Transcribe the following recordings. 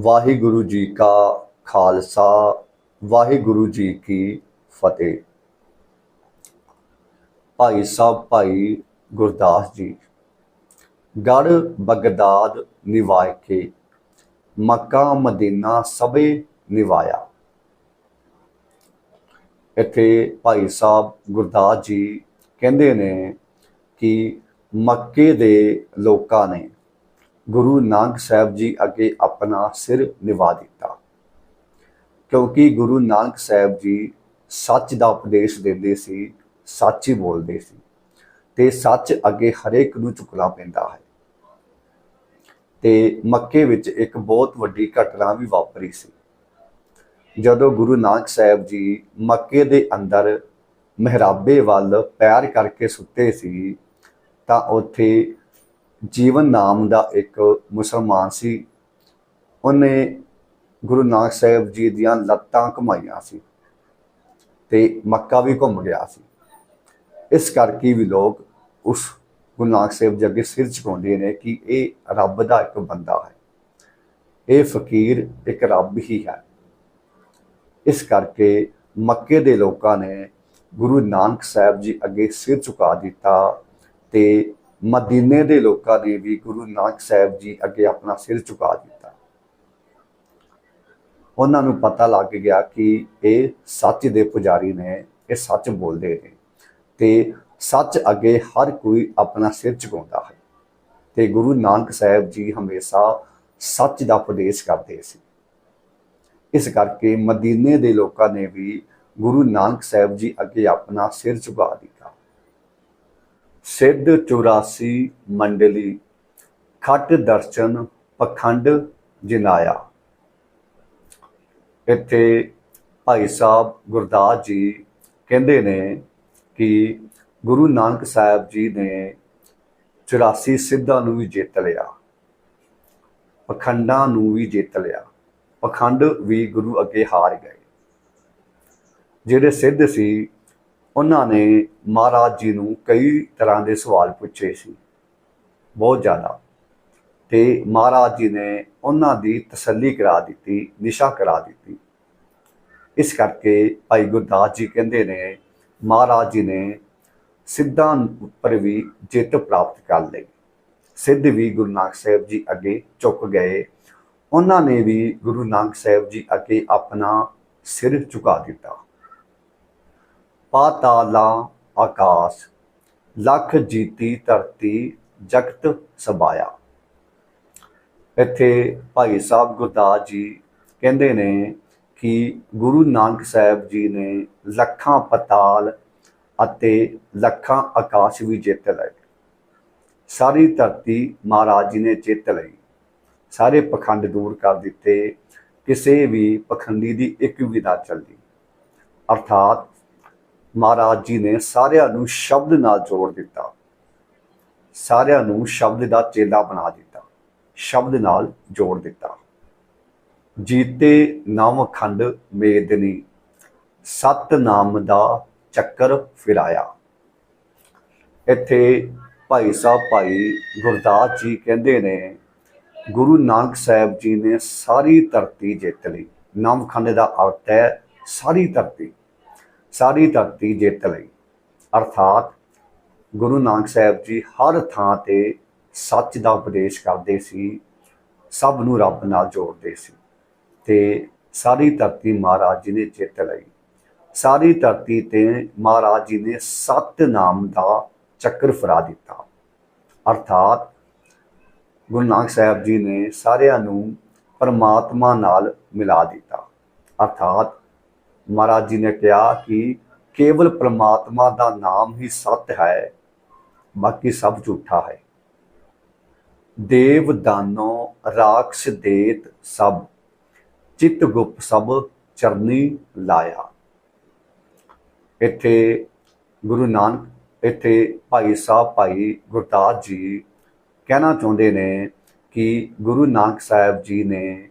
ਵਾਹਿਗੁਰੂ ਜੀ ਕਾ ਖਾਲਸਾ, ਵਾਹਿਗੁਰੂ ਜੀ ਕੀ ਫਤਿਹ। ਭਾਈ ਸਾਹਿਬ, ਭਾਈ ਗੁਰਦਾਸ ਜੀ, ਗੜ ਬਗਦਾਦ ਨਿਵਾਇ ਕੇ, ਮੱਕਾ ਮਦੀਨਾ ਸਭੇ ਨਿਵਾਇਆ। ਇੱਥੇ ਭਾਈ ਸਾਹਿਬ ਗੁਰਦਾਸ ਜੀ ਕਹਿੰਦੇ ਨੇ ਕਿ ਮੱਕੇ ਦੇ ਲੋਕਾਂ ਨੇ ਗੁਰੂ ਨਾਨਕ ਸਾਹਿਬ ਜੀ ਅੱਗੇ ਆਪਣਾ ਸਿਰ ਨਿਵਾ ਦਿੱਤਾ। ਕਿਉਂਕਿ ਗੁਰੂ ਨਾਨਕ ਸਾਹਿਬ ਜੀ ਸੱਚ ਦਾ ਉਪਦੇਸ਼ ਦਿੰਦੇ ਸੀ, ਸੱਚ ਹੀ ਬੋਲਦੇ ਸੀ ਤੇ ਸੱਚ ਅੱਗੇ ਹਰੇਕ ਨੂੰ ਝੁਕਣਾ ਪੈਂਦਾ ਹੈ। ਤੇ ਮੱਕੇ ਵਿੱਚ ਇੱਕ ਬਹੁਤ ਵੱਡੀ ਘਟਨਾ ਵੀ ਵਾਪਰੀ ਸੀ। ਜਦੋਂ ਗੁਰੂ ਨਾਨਕ ਸਾਹਿਬ ਜੀ ਮੱਕੇ ਦੇ ਅੰਦਰ ਮਹਿਰਾਬੇ ਵੱਲ ਪੈਰ ਕਰਕੇ ਸੁੱਤੇ ਸੀ, ਤਾਂ ਉੱਥੇ ਜੀਵਨ ਨਾਮ ਦਾ ਇੱਕ ਮੁਸਲਮਾਨ ਸੀ। ਉਹਨੇ ਗੁਰੂ ਨਾਨਕ ਸਾਹਿਬ ਜੀ ਦੀਆਂ ਲੱਤਾਂ ਘੁਮਾਈਆਂ ਸੀ ਤੇ ਮੱਕਾ ਵੀ ਘੁੰਮ ਗਿਆ ਸੀ। ਇਸ ਕਰਕੇ ਵੀ ਲੋਕ ਉਸ ਗੁਰੂ ਨਾਨਕ ਸਾਹਿਬ ਜੀ ਅੱਗੇ ਸਿਰ ਝੁਕਾਉਂਦੇ ਨੇ ਕਿ ਇਹ ਰੱਬ ਦਾ ਇੱਕ ਬੰਦਾ ਹੈ। ਇਹ ਫਕੀਰ ਇੱਕ ਰੱਬ ਹੀ ਹੈ। ਇਸ ਕਰਕੇ ਮੱਕੇ ਦੇ ਲੋਕਾਂ ਨੇ ਗੁਰੂ ਨਾਨਕ ਸਾਹਿਬ ਜੀ ਅੱਗੇ ਸਿਰ ਝੁਕਾ ਦਿੱਤਾ ਤੇ ਮਦੀਨੇ ਦੇ ਲੋਕਾਂ ਨੇ ਵੀ ਗੁਰੂ ਨਾਨਕ ਸਾਹਿਬ ਜੀ ਅੱਗੇ ਆਪਣਾ ਸਿਰ ਝੁਕਾ ਦਿੱਤਾ। ਉਹਨਾਂ ਨੂੰ ਪਤਾ ਲੱਗ ਗਿਆ ਕਿ ਇਹ ਸੱਚ ਦੇ ਪੁਜਾਰੀ ਨੇ, ਇਹ ਸੱਚ ਬੋਲਦੇ ਨੇ ਤੇ ਸੱਚ ਅੱਗੇ ਹਰ ਕੋਈ ਆਪਣਾ ਸਿਰ ਝੁਕਾਉਂਦਾ ਹੈ। ਤੇ ਗੁਰੂ ਨਾਨਕ ਸਾਹਿਬ ਜੀ ਹਮੇਸ਼ਾ ਸੱਚ ਦਾ ਉਪਦੇਸ਼ ਕਰਦੇ ਸੀ। ਇਸ ਕਰਕੇ ਮਦੀਨੇ ਦੇ ਲੋਕਾਂ ਨੇ ਵੀ ਗੁਰੂ ਨਾਨਕ ਸਾਹਿਬ ਜੀ ਅੱਗੇ ਆਪਣਾ ਸਿਰ ਝੁਕਾ ਦਿੱਤਾ। ਸਿੱਧ 84 ਮੰਡਲੀ, ਖੱਟ ਦਰਸ਼ਨ ਪਖੰਡ ਜਿਨਾਇਆ। ਇੱਥੇ ਭਾਈ ਸਾਹਿਬ ਗੁਰਦਾਸ ਜੀ ਕਹਿੰਦੇ ਨੇ ਕਿ ਗੁਰੂ ਨਾਨਕ ਸਾਹਿਬ ਜੀ ਨੇ 84 ਸਿੱਧਾਂ ਨੂੰ ਵੀ ਜਿੱਤ ਲਿਆ, ਪਖੰਡਾਂ ਨੂੰ ਵੀ ਜਿੱਤ ਲਿਆ। ਪਖੰਡ ਵੀ ਗੁਰੂ ਅੱਗੇ ਹਾਰ ਗਏ। ਜਿਹੜੇ ਸਿੱਧ ਸੀ ਉਹਨਾਂ ਨੇ ਮਹਾਰਾਜ ਜੀ ਨੂੰ ਕਈ ਤਰ੍ਹਾਂ ਦੇ ਸਵਾਲ ਪੁੱਛੇ ਸੀ, ਬਹੁਤ ਜ਼ਿਆਦਾ। ਤੇ ਮਹਾਰਾਜ ਜੀ ਨੇ ਉਹਨਾਂ ਦੀ ਤਸੱਲੀ ਕਰਾ ਦਿੱਤੀ, ਨਿਸ਼ਾ ਕਰਾ ਦਿੱਤੀ। ਇਸ ਕਰਕੇ ਭਾਈ ਗੁਰਦਾਸ ਜੀ ਕਹਿੰਦੇ ਨੇ, ਮਹਾਰਾਜ ਜੀ ਨੇ ਸਿੱਧਾਂ ਉੱਪਰ ਵੀ ਜਿੱਤ ਪ੍ਰਾਪਤ ਕਰ ਲਈ। ਸਿੱਧ ਵੀ ਗੁਰੂ ਨਾਨਕ ਸਾਹਿਬ ਜੀ ਅੱਗੇ ਝੁਕ ਗਏ। ਉਹਨਾਂ ਨੇ ਵੀ ਗੁਰੂ ਨਾਨਕ ਸਾਹਿਬ ਜੀ ਅੱਗੇ ਆਪਣਾ ਸਿਰ ਝੁਕਾ ਦਿੱਤਾ। ਪਾਤਾਲਾਂ ਆਕਾਸ਼, ਲੱਖ ਜੀਤੀ ਧਰਤੀ ਜਗਤ ਸਬਾਇਆ। ਇੱਥੇ ਭਾਈ ਸਾਹਿਬ ਗੁਰਦਾਸ ਜੀ ਕਹਿੰਦੇ ਨੇ ਕਿ ਗੁਰੂ ਨਾਨਕ ਸਾਹਿਬ ਜੀ ਨੇ ਲੱਖਾਂ ਪਤਾਲ ਅਤੇ ਲੱਖਾਂ ਆਕਾਸ਼ ਵੀ ਜਿੱਤ ਲਏ। ਸਾਰੀ ਧਰਤੀ ਮਹਾਰਾਜ ਜੀ ਨੇ ਜਿੱਤ ਲਈ। ਸਾਰੇ ਪਖੰਡ ਦੂਰ ਕਰ ਦਿੱਤੇ। ਕਿਸੇ ਵੀ ਪਖੰਡੀ ਦੀ ਇੱਕ ਵੀ ਨਾ ਚੱਲਦੀ। ਅਰਥਾਤ ਮਹਾਰਾਜ ਜੀ ਨੇ ਸਾਰਿਆਂ ਨੂੰ ਸ਼ਬਦ ਨਾਲ ਜੋੜ ਦਿੱਤਾ। ਸਾਰਿਆਂ ਨੂੰ ਸ਼ਬਦ ਦਾ ਚੇਲਾ ਬਣਾ ਦਿੱਤਾ। ਸ਼ਬਦ ਨਾਲ ਜੋੜ ਦਿੱਤਾ। ਜੀਤੇ ਨਵ ਖੰਡ ਮੇਦਨੀ, ਸਤ ਨਾਮ ਦਾ ਚੱਕਰ ਫਿਰਾਇਆ। ਇੱਥੇ ਭਾਈ ਸਾਹਿਬ, ਭਾਈ ਗੁਰਦਾਸ ਜੀ ਕਹਿੰਦੇ ਨੇ, ਗੁਰੂ ਨਾਨਕ ਸਾਹਿਬ ਜੀ ਨੇ ਸਾਰੀ ਧਰਤੀ ਜਿੱਤ ਲਈ। ਨਵਖੰਡ ਦਾ ਅਰਥ ਹੈ ਸਾਰੀ ਧਰਤੀ। ਸਾਰੀ ਧਰਤੀ ਜਿੱਤ ਲਈ। ਅਰਥਾਤ ਗੁਰੂ ਨਾਨਕ ਸਾਹਿਬ ਜੀ ਹਰ ਥਾਂ ਤੇ ਸੱਚ ਦਾ ਉਪਦੇਸ਼ ਕਰਦੇ ਸੀ, ਸਭ ਨੂੰ ਰੱਬ ਨਾਲ ਜੋੜਦੇ ਸੀ ਤੇ ਸਾਰੀ ਧਰਤੀ ਮਹਾਰਾਜ ਜੀ ਨੇ ਜਿੱਤ ਲਈ। ਸਾਰੀ ਧਰਤੀ ਤੇ ਮਹਾਰਾਜ ਜੀ ਨੇ ਸਤ ਨਾਮ ਦਾ ਚੱਕਰ ਫਰਾ ਦਿੱਤਾ। ਅਰਥਾਤ ਗੁਰੂ ਨਾਨਕ ਸਾਹਿਬ ਜੀ ਨੇ ਸਾਰਿਆਂ ਨੂੰ ਪਰਮਾਤਮਾ ਨਾਲ ਮਿਲਾ ਦਿੱਤਾ। ਅਰਥਾਤ ਮਹਾਰਾਜ ਜੀ ਨੇ ਕਿਹਾ ਕਿ ਕੇਵਲ ਪ੍ਰਮਾਤਮਾ ਦਾ ਨਾਮ ਹੀ ਸਤ ਹੈ, ਬਾਕੀ ਸਭ ਝੂਠਾ ਹੈ। ਦੇਵ ਦਾਨੋ, ਰਾਖਸ਼ ਦੇਤ ਸਭ, ਚਿਤ ਗੁਪ ਸਭ ਚਰਨੀ ਲਾਇਆ। ਇੱਥੇ ਗੁਰੂ ਨਾਨਕ, ਇੱਥੇ ਭਾਈ ਸਾਹਿਬ, ਭਾਈ ਗੁਰਦਾਸ ਜੀ ਕਹਿਣਾ ਚਾਹੁੰਦੇ ਨੇ ਕਿ ਗੁਰੂ ਨਾਨਕ ਸਾਹਿਬ ਜੀ ਨੇ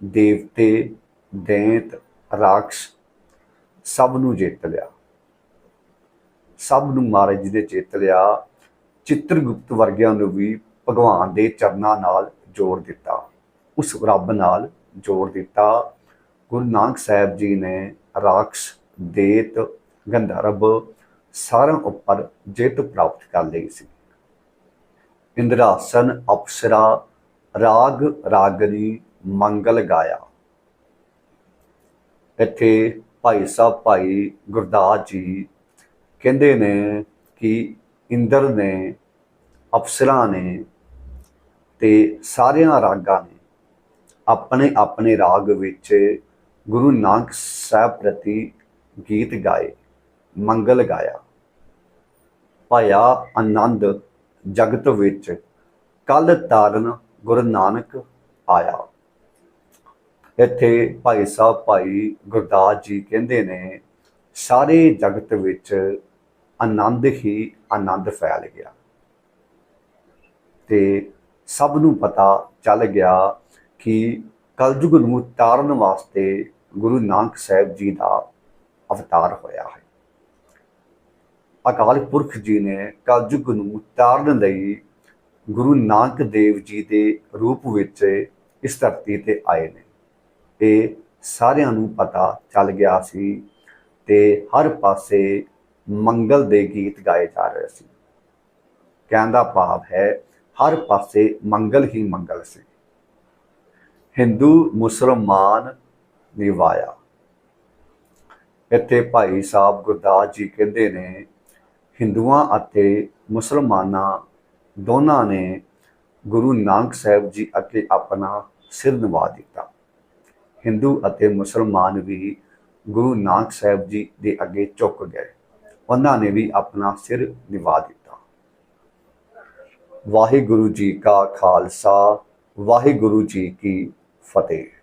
ਦੇਵਤੇ, ਦੈਂਤ ਰਾਖਸ਼ ਸਭ ਨੂੰ ਜਿੱਤ ਲਿਆ। ਸਭ ਨੂੰ ਮਹਾਰਾਜ ਜੀ ਨੇ ਜਿੱਤ ਲਿਆ। ਚਿੱਤਰਗੁਪਤ ਵਰਗਿਆਂ ਨੂੰ ਵੀ ਭਗਵਾਨ ਦੇ ਚਰਨਾਂ ਨਾਲ ਜੋੜ ਦਿੱਤਾ। ਉਸ ਰੱਬ ਨਾਲ ਜੋੜ ਦਿੱਤਾ। ਗੁਰੂ ਨਾਨਕ ਸਾਹਿਬ ਜੀ ਨੇ ਰਾਖਸ਼, ਦੇਤ, ਗੰਧਰਵ ਸਾਰਿਆਂ ਉੱਪਰ ਜਿੱਤ ਪ੍ਰਾਪਤ ਕਰ ਲਈ ਸੀ। ਇੰਦਰਾਸਨ ਅਪਸਰਾ ਰਾਗ ਰਾਗਨੀ ਮੰਗਲ ਗਾਇਆ। ਇੱਥੇ ਭਾਈ ਸਾਹਿਬ ਭਾਈ ਗੁਰਦਾਸ ਜੀ ਕਹਿੰਦੇ ਨੇ ਕਿ ਇੰਦਰ ਨੇ ਅਫਸਰਾਂ ਨੇ ਤੇ ਸਾਰਿਆਂ ਰਾਗਾਂ ਨੇ ਆਪਣੇ ਆਪਣੇ ਰਾਗ ਵਿੱਚ ਗੁਰੂ ਨਾਨਕ ਸਾਹਿਬ ਪ੍ਰਤੀ ਗੀਤ ਗਾਏ, ਮੰਗਲ ਗਾਇਆ। ਭਾਇਆ ਆਨੰਦ ਜਗਤ ਵਿੱਚ ਕਲ ਤਾਰਨ ਗੁਰੂ ਨਾਨਕ ਆਇਆ। ਇੱਥੇ ਭਾਈ ਸਾਹਿਬ, ਭਾਈ ਗੁਰਦਾਸ ਜੀ ਕਹਿੰਦੇ ਨੇ, ਸਾਰੇ ਜਗਤ ਵਿੱਚ ਆਨੰਦ ਹੀ ਆਨੰਦ ਫੈਲ ਗਿਆ। ਤੇ ਸਭ ਨੂੰ ਪਤਾ ਚੱਲ ਗਿਆ ਕਿ ਕਲਯੁਗ ਨੂੰ ਤਾਰਨ ਵਾਸਤੇ ਗੁਰੂ ਨਾਨਕ ਸਾਹਿਬ ਜੀ ਦਾ ਅਵਤਾਰ ਹੋਇਆ ਹੈ। ਅਕਾਲ ਪੁਰਖ ਜੀ ਨੇ ਕਲਯੁਗ ਨੂੰ ਤਾਰਨ ਲਈ ਗੁਰੂ ਨਾਨਕ ਦੇਵ ਜੀ ਦੇ ਰੂਪ ਵਿੱਚ ਇਸ ਧਰਤੀ ਤੇ ਆਏ ਨੇ। ਇਹ ਸਾਰਿਆਂ ਨੂੰ ਪਤਾ ਚੱਲ ਗਿਆ ਸੀ ਤੇ ਹਰ ਪਾਸੇ ਮੰਗਲ ਦੇ ਗੀਤ ਗਾਏ ਜਾ ਰਹੇ ਸੀ। ਕਹਿਣ ਦਾ ਭਾਵ ਹੈ, ਹਰ ਪਾਸੇ ਮੰਗਲ ਹੀ ਮੰਗਲ ਸੀ। ਹਿੰਦੂ, ਮੁਸਲਮਾਨ ਨਿਵਾਇਆ ਇੱਥੇ ਭਾਈ ਸਾਹਿਬ ਗੁਰਦਾਸ ਜੀ ਕਹਿੰਦੇ ਨੇ, ਹਿੰਦੂਆਂ ਅਤੇ ਮੁਸਲਮਾਨਾਂ ਦੋਨਾਂ ਨੇ ਗੁਰੂ ਨਾਨਕ ਸਾਹਿਬ ਜੀ ਅੱਗੇ ਆਪਣਾ ਸਿਰ ਨਿਵਾ ਦਿੱਤਾ। ਹਿੰਦੂ ਅਤੇ ਮੁਸਲਮਾਨ ਵੀ ਗੁਰੂ ਨਾਨਕ ਸਾਹਿਬ ਜੀ ਦੇ ਅੱਗੇ ਝੁਕ ਗਏ। ਉਹਨਾਂ ਨੇ ਵੀ ਆਪਣਾ ਸਿਰ ਨਿਵਾ ਦਿੱਤਾ। ਵਾਹਿਗੁਰੂ ਜੀ ਕਾ ਖਾਲਸਾ, ਵਾਹਿਗੁਰੂ ਜੀ ਕੀ ਫਤਿਹ।